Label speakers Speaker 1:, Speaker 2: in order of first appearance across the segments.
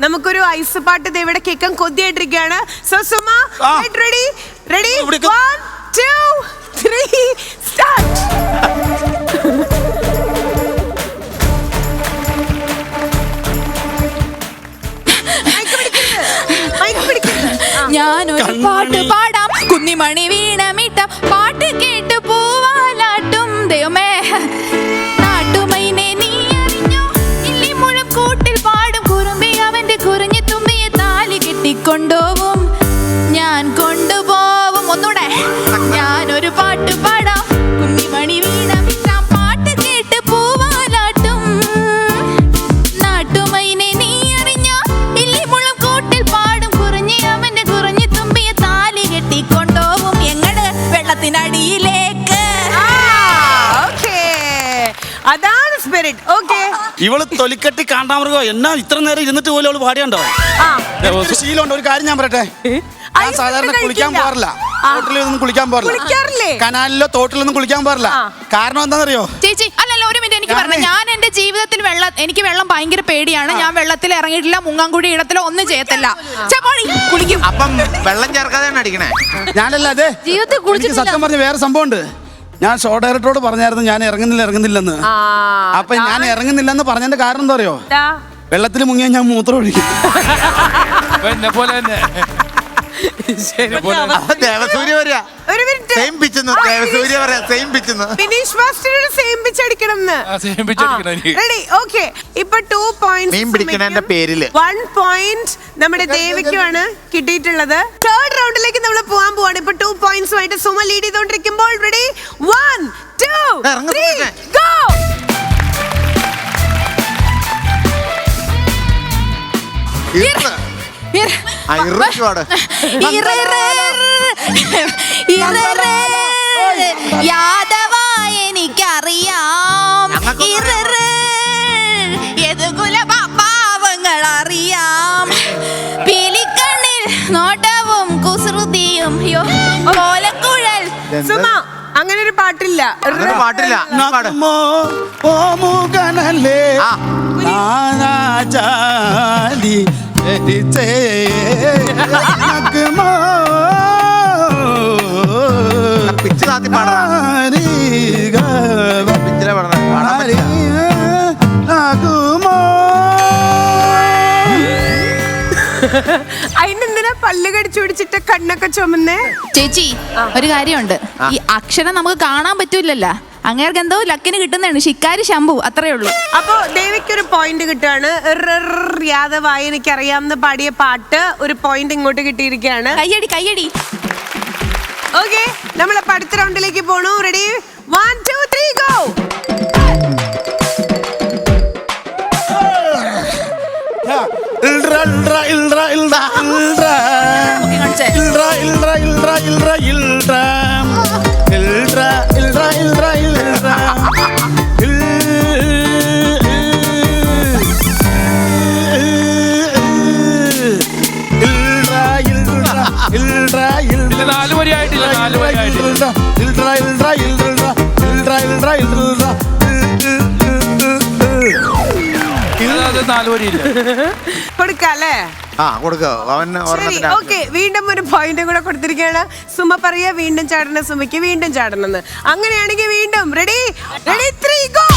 Speaker 1: നമുക്കൊരു ഐസ് പാട്ട് ഇവിടെ കേൾക്കാൻ കൊതിയായിട്ടിരിക്കുകയാണ്. സോ സുമ റെഡി റെഡി
Speaker 2: ഇവിടേക്ക്.
Speaker 1: വൺ ടു ത്രീ സ്റ്റാർട്ട് ആ.
Speaker 3: ഞാനൊരു പാട്ട് പാടാം. കുന്നിമണി വീണമിട്ട പാട്ട് കേട്ട് പൂവാലാട്ടും. ദൈവമേ.
Speaker 1: അതാണ് സ്പിരിറ്റ് ഓക്കെ
Speaker 2: ഇവൾ തൊലിക്കെട്ടി കാണ്ടാമൃഗോ. എന്നാ ഇത്ര നേരം ഇരുന്നിട്ട് പോലും അവൾ പാടിയുണ്ടോ? ശീലമുണ്ട്. ഒരു കാര്യം ഞാൻ പറയട്ടെ? ഞാൻ സാധാരണ കുളിക്കാൻ. പോകാറില്ല. തോട്ടിലൊന്നും കുളിക്കാൻ പോകാറില്ല.
Speaker 1: കുളിക്കാറില്ലേ?
Speaker 2: കനാലിലോ തോട്ടിലൊന്നും കുളിക്കാൻ പോകാറില്ല. കാരണം എന്താണെന്നറിയോ?
Speaker 3: ചേച്ചി അല്ലല്ല ഒരു മിനിറ്റ് എനിക്ക് പറഞ്ഞു. ഞാൻ എന്റെ ജീവിതത്തിൽ വെള്ളം എനിക്ക് വെള്ളം ഭയങ്കര പേടിയാണ്. ഞാൻ വെള്ളത്തിൽ ഇറങ്ങിയിട്ടില്ല മുങ്ങാങ്കുടി ഇടത്തിലോ ഒന്നും ചെയ്യത്തില്ല. കുളിക്കും.
Speaker 4: അപ്പം വെള്ളം ചേർക്കാതെയാണ് അടിക്കണേ.
Speaker 2: ഞാനല്ല അതെ.
Speaker 3: ജീവിതത്തിൽ കുളിച്ചിട്ടില്ല.
Speaker 2: സത്യം പറഞ്ഞ വേറെ സംഭവമുണ്ട്. ഞാൻ ഷോ ഡയറക്ടറോട് പറഞ്ഞായിരുന്നു ഞാൻ ഇറങ്ങുന്നില്ല ഇറങ്ങുന്നില്ലെന്ന്.
Speaker 1: ആ,
Speaker 2: അപ്പൊ ഞാൻ ഇറങ്ങുന്നില്ലെന്ന് പറഞ്ഞതിന്റെ കാരണം എന്താ അറിയോ?
Speaker 1: ദാ.
Speaker 2: വെള്ളത്തിൽ മുങ്ങിയാൽ ഞാൻ മൂത്രം ഒഴിക്കും.
Speaker 5: അപ്പൊ എന്നെ പോലെ തന്നെ. എന്നെ പോലെ തന്നെ.
Speaker 4: ദേവസൂര്യ പറയാ.
Speaker 1: ഒരു മിനിറ്റ്.
Speaker 4: സെയിം പിച്ചെന്ന് ദേവസൂര്യ പറയാ സെയിം പിച്ചെന്ന്
Speaker 1: ഫിനിഷ് മാസ്റ്ററുടെ സെയിം പിച്ച് അടിക്കണം
Speaker 5: ആ, same pitch അടിക്കണം എനിക്ക്.
Speaker 1: റെഡി ഓക്കെ ഇപ്പൊ ടു
Speaker 4: മീൻ പിടിക്കണേന്റെ പേരിൽ.
Speaker 1: വൺ പോയിന്റ് നമ്മുടെ ദേവിക്കുമാണ് കിട്ടിയിട്ടുള്ളത്. തേർഡ് റൗണ്ടിലേക്ക് നമ്മൾ പോകാൻ പോവാണ്. ഇപ്പൊ ടു പോയിന്റ്സുമായിട്ട് Suma lead ചെയ്തോണ്ടിരിക്കുമ്പോൾ ready one two three. Go
Speaker 3: എനിക്കറിയാം. പാവങ്ങൾ അറിയാം പിലിക്കണ്ണിൽ നോട്ടവും തീയും അയ്യോ
Speaker 1: സുമ അങ്ങനെ ഒരു പാട്ടില്ല.
Speaker 4: അങ്ങനെ പാട്ടില്ല
Speaker 2: നഗ്നമോ
Speaker 4: ഓമുകനല്ലേ
Speaker 2: നാനാജാതി എരിച്ചേ നഗ്നമോ
Speaker 4: പിച്ച് താത്തി പാടാ.
Speaker 1: അതിനെന്തിനാ പല്ല് കടിച്ചു പിടിച്ചിട്ട് കണ്ണൊക്കെ ചുമന്നേ?
Speaker 3: ചേച്ചി ഒരു കാര്യമുണ്ട്. ഈ അക്ഷരം നമുക്ക് കാണാൻ പറ്റൂലല്ലോ. അങ്ങേർക്ക് എന്തോ ലക്കിന് കിട്ടുന്നതാണ്. ശിക്കാരി ശംഭു അത്രേ ഉള്ളൂ.
Speaker 1: അപ്പോ ദേവിക്ക് ഒരു പോയിന്റ് കിട്ടുകയാണ് യാദവായി എനിക്കറിയാമെന്ന് പാടിയ പാട്ട് ഒരു പോയിന്റ് ഇങ്ങോട്ട് കിട്ടിയിരിക്കുകയാണ്.
Speaker 3: കയ്യടി കയ്യടി.
Speaker 1: ഓക്കെ നമ്മൾ അപ്പൊ അടുത്ത റൗണ്ടിലേക്ക് പോണു. Ready one two three go
Speaker 2: ഇൽഡ്ര ഇൽഡ്ര ഇൽഡ്ര ഇൽറ.
Speaker 5: നാല്
Speaker 1: കൊടുക്കല്ലേ?
Speaker 4: ആ കൊടുക്കോ. അവൻ
Speaker 1: ശരി
Speaker 4: ഒരെണ്ണത്തിന്
Speaker 1: ഓക്കെ. വീണ്ടും ഒരു പോയിന്റ് കൂടെ കൊടുത്തിരിക്കുകയാണ്. സുമ പറയ വീണ്ടും ചാടണം സുമയ്ക്ക് വീണ്ടും ചാടണമെന്ന്. അങ്ങനെയാണെങ്കിൽ വീണ്ടും. റെഡി റെഡി ത്രീ ഗോ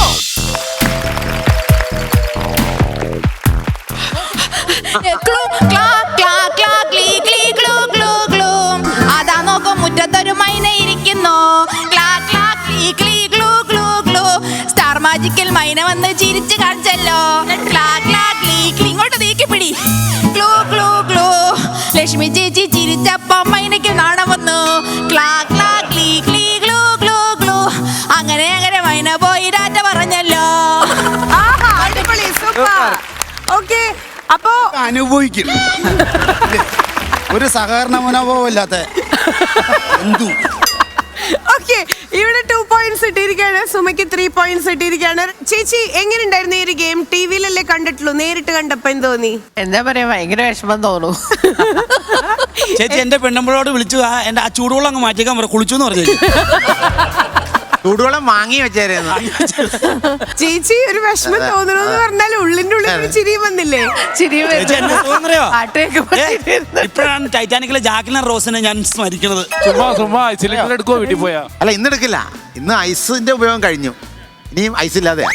Speaker 3: ക്ലൂ, ക്ലാ, ക്ലാ, ക്ലാ, ക്ലീ, ക്ലീ, ക്ലൂ, ക്ലൂ, ക്ലൂ. അതാ നോക്കും മുറ്റത്തൊരു മൈന ഇരിക്കുന്നു. ക്ലാ, ക്ലാ, ക്ലീ, ക്ലീ, ക്ലൂ, ക്ലൂ, ക്ലൂ. സ്റ്റാർ മാജിക്കിൽ മൈന വന്ന് ചിരിച്ചു കാണിച്ചല്ലോ. ക്ലൂ ക്ലൂ ക്ലൂ ലക്ഷ്മി ചേച്ചി ചിരിച്ചപ്പോ മൈനയ്ക്ക് നാണം വന്നു. ക്ലാ ക്ലാ ക്ലീ ക്ലീ ക്ലൂ ക്ലൂ ക്ലൂ അങ്ങനെ അങ്ങനെ മൈന പോയി ഡാറ്റ പറഞ്ഞല്ലോ.
Speaker 1: ഓക്കെ അപ്പോ
Speaker 2: അനുഭവിക്കും ഒരു സഹകരണ മനോഭാവമില്ലാത്ത എന്തു?
Speaker 1: ഓക്കെ ഇട്ടിരിക്കുകയാണ്. സുമയ്ക്ക് ത്രീ പോയിന്റ്സ് ഇട്ടിരിക്കുകയാണ്. ചേച്ചി എങ്ങനെയുണ്ടായിരുന്നു ഈ ഒരു ഗെയിം ടി വിയിലല്ലേ കണ്ടിട്ടുള്ളൂ? നേരിട്ട് കണ്ടപ്പോ എന്ത് തോന്നി?
Speaker 6: എന്താ പറയാ ഭയങ്കര വിഷമം തോന്നും.
Speaker 2: ചേച്ചി എന്റെ പെണ്ണുമ്പോഴോട് വിളിച്ചു ആ എന്റെ ആ ചൂടുവെള്ളം അങ്ങ് മാറ്റിയേക്കാൻ പറ കുളിച്ചു എന്ന് പറഞ്ഞു
Speaker 4: ചൂടുവെള്ളം വാങ്ങി വെച്ചായിരുന്നു
Speaker 1: ചേച്ചി ഒരു വിഷമം തോന്നണെന്ന് പറഞ്ഞാൽ ഉള്ളിന്റെ ഉള്ളിൽ ഒരു ചിരി വന്നില്ലേ?
Speaker 6: ചിരി
Speaker 2: ചേച്ചി എന്നെ സുഖമെന്നറിയോ?
Speaker 6: പാട്ടൊക്കെ
Speaker 2: ഇപ്പോഴാണ് ടൈറ്റാനിക്കിലെ ജാക്കിലിൻ റോസിനെ ഞാൻ സ്മരിക്കുന്നത്.
Speaker 5: ചുമ്മാ ചുമ്മാ സിലിണ്ടർ എടുക്കുവോ വീട്ടിൽ പോയാ.
Speaker 4: അല്ല ഇന്ന് എടുക്കില്ല. ഇന്ന് ഐസിന്റെ ഉപയോഗം കഴിഞ്ഞു. ഇനിയും ഐസ് ഇല്ലാതെ